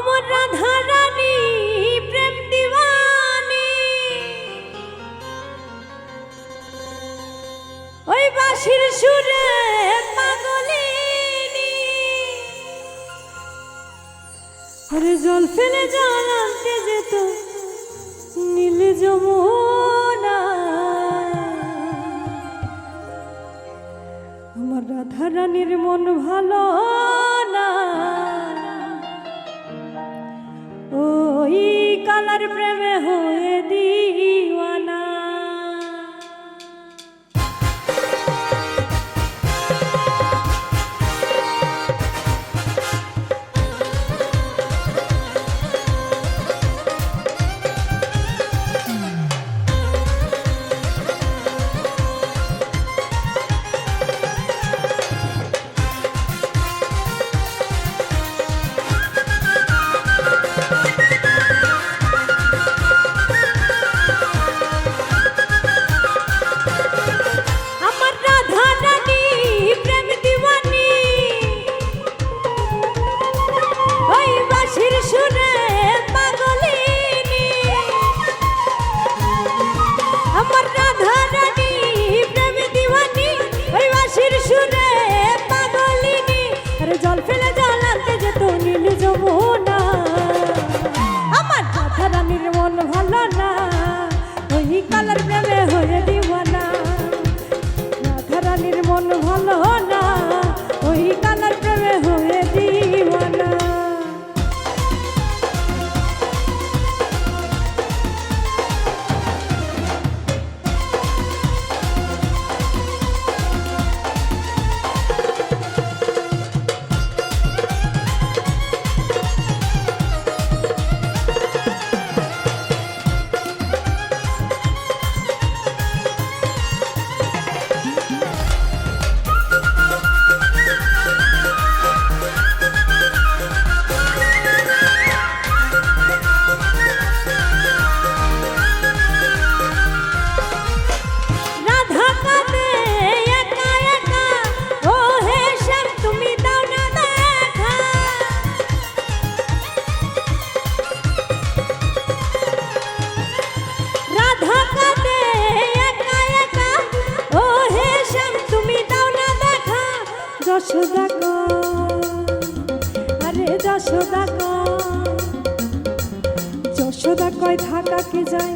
আমার রাধা রানী প্রেম ওই বাঁশির সুরে পাগলিনী। জল ফেলে জল আনতে যেত, নীল যমুনা। আমার রাধা রানীর মন ভালো কালার প্রেমে হয়ে যশোদা আরে যশোদা যশোদা কয় ঢাকা কে যায়?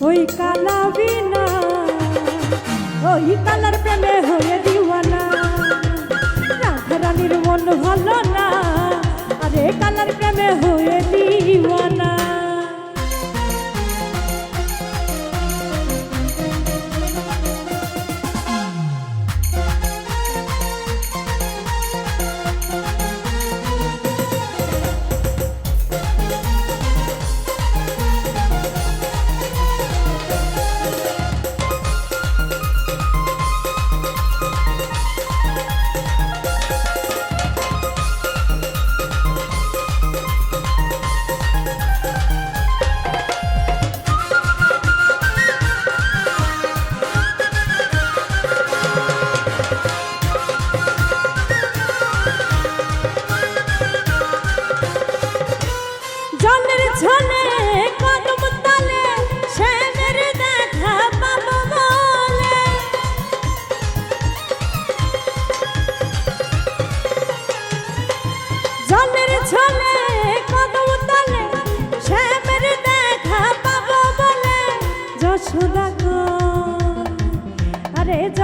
ওই কালা বিনা। ওই কালার প্রেমে হয়ে দিওয়ানা। রাধা রানীর মন ভালো না। আরে কালার প্রেমে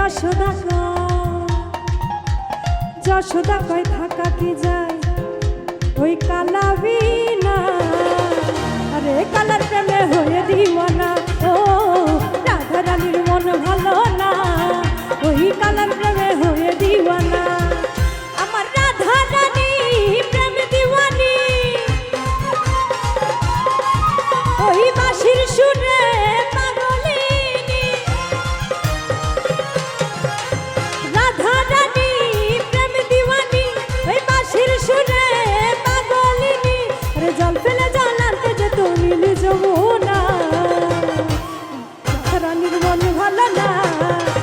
যশোদা যশোদা কয়, থাকা কি যায়? ওই কালা বিনা আরে কালার প্রেমে হয়ে দিওয়ানা ও মন ভালো না